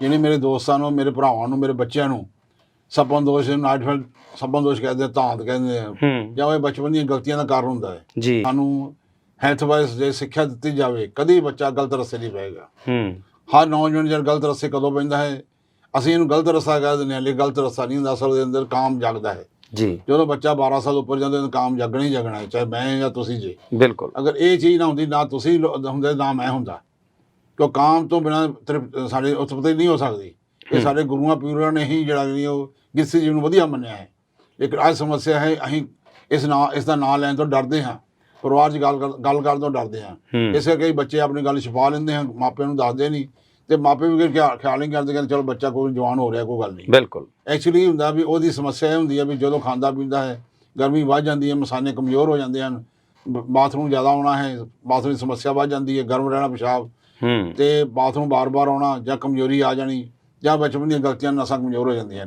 ਜਿਹੜੇ ਮੇਰੇ ਦੋਸਤਾਂ ਨੂੰ ਮੇਰੇ ਭਰਾਵਾਂ ਨੂੰ ਮੇਰੇ ਬੱਚਿਆਂ ਨੂੰ ਸਪਨ ਦੋਸ਼ ਨਾਈਟਫੈਲ ਸਪਨ ਦੋਸ਼ ਕਹਿੰਦੇ ਧਾਂਤ ਕਹਿੰਦੇ ਆ ਜਾਂ ਇਹ ਬਚਪਨ ਦੀਆਂ ਗਲਤੀਆਂ ਦਾ ਕਾਰਨ ਹੁੰਦਾ ਹੈ। ਜੀ। ਸਾਨੂੰ ਹੈਲਥ ਵਾਈਜ਼ ਜੇ ਸਿੱਖਿਆ ਦਿੱਤੀ ਜਾਵੇ ਕਦੀ ਬੱਚਾ ਗਲਤ ਰਸਤੇ ਨਹੀਂ ਪਏਗਾ ਹਰ ਨੌਜਵਾਨ ਜਦ ਗਲਤ ਰਸਤੇ ਕਦੋਂ ਪੈਂਦਾ ਹੈ? ਅਸੀਂ ਇਹਨੂੰ ਗਲਤ ਰਸਤਾ ਕਹਿ ਦਿੰਦੇ ਹਾਂ ਲੇਕਿਨ ਗਲਤ ਰਸਤਾ ਨਹੀਂ ਹੁੰਦਾ ਅਸਲ ਦੇ ਅੰਦਰ ਕਾਮ ਜਾਗਦਾ ਹੈ। ਜੀ। ਜਦੋਂ ਬੱਚਾ 12 ਸਾਲ ਉੱਪਰ ਜਾਂਦਾ ਤਾਂ ਕਾਮ ਜਾਗਣਾ ਹੀ ਜਾਗਣਾ ਹੈ ਚਾਹੇ ਮੈਂ ਜਾਂ ਤੁਸੀਂ ਜੀ। ਬਿਲਕੁਲ। ਅਗਰ ਇਹ ਚੀਜ਼ ਨਾ ਹੁੰਦੀ ਨਾ ਤੁਸੀਂ ਲੋ- ਹੁੰਦੇ ਨਾ ਮੈਂ ਹੁੰਦਾ। ਕਿਉਂ ਕਾਮ ਤੋਂ ਬਿਨਾ ਸਾਡੇ ਉਤਪਤੀ ਨਹੀਂ ਹੋ ਸਕਦੀ। ਇਹ ਸਾਡੇ ਗੁਰੂਆਂ ਪੀਰਾਂ ਨੇ ਹੀ ਜਿਹੜਾ ਵੀ ਉਹ ਗਿਰਸੀ ਜੀ ਨੂੰ ਵਧੀਆ ਮੰਨਿਆ ਹੈ। ਲੇਕਿਨ ਅੱਜ ਸਮੱਸਿਆ ਹੈ ਅਸੀਂ ਇਸ ਨਾਂ ਇਸ ਦਾ ਨਾਂ ਲੈਣ ਤੋਂ ਡਰਦੇ ਹਾਂ। ਪਰਿਵਾਰ 'ਚ ਗੱਲ ਗੱਲ ਕਰਨ ਤੋਂ ਡਰਦੇ ਹਾਂ। ਇਸ ਕਰਕੇ ਕਈ ਬੱਚੇ ਆਪਣੀ ਗੱਲ ਛੁਪਾ ਲੈਂਦੇ ਹਨ ਮਾਪਿਆਂ ਨੂੰ ਦੱਸਦੇ ਨਹੀਂ। ਤੇ ਮਾਪੇ ਵੀ ਖਿਆਲ ਖਿਆਲ ਨਹੀਂ ਕਰਦੇ ਕਿ ਚਲੋ ਬੱਚਾ ਕੋਈ ਜਵਾਨ ਹੋ ਰਿਹਾ ਕੋਈ ਗੱਲ ਨਹੀਂ। ਬਿਲਕੁਲ। ਐਕਚੁਅਲੀ ਹੁੰਦਾ ਵੀ ਉਹਦੀ ਸਮੱਸਿਆ ਇਹ ਹੁੰਦੀ ਹੈ ਵੀ ਜਦੋਂ ਖਾਂਦਾ ਪੀਂਦਾ ਹੈ ਗਰਮੀ ਵੱਧ ਜਾਂਦੀ ਹੈ ਮਸਾਨੇ ਕਮਜ਼ੋਰ ਹੋ ਜਾਂਦੇ ਹਨ। ਬਾਥਰੂਮ ਜ਼ਿਆਦਾ ਆਉਣਾ ਹੈ ਬਾਥਰੂਮ ਦੀ ਸਮੱਸਿਆ ਵੱਧ ਜਾਂਦੀ ਹੈ ਗਰਮ ਰਹਿਣਾ ਪਿਸ਼ਾਬ ਤੇ ਬਾਥਰੂਮ ਬਾਰ-ਬਾਰ ਆਉਣਾ ਜਾਂ ਕਮਜ਼ੋਰੀ ਆ ਜਾਣੀ ਜਾਂ ਬਚਪਨ ਦੀਆਂ ਗਲਤੀਆਂ, ਨਸਾਂ ਕਮਜ਼ੋਰ ਹੋ ਜਾਂਦੀਆਂ ਨੇ।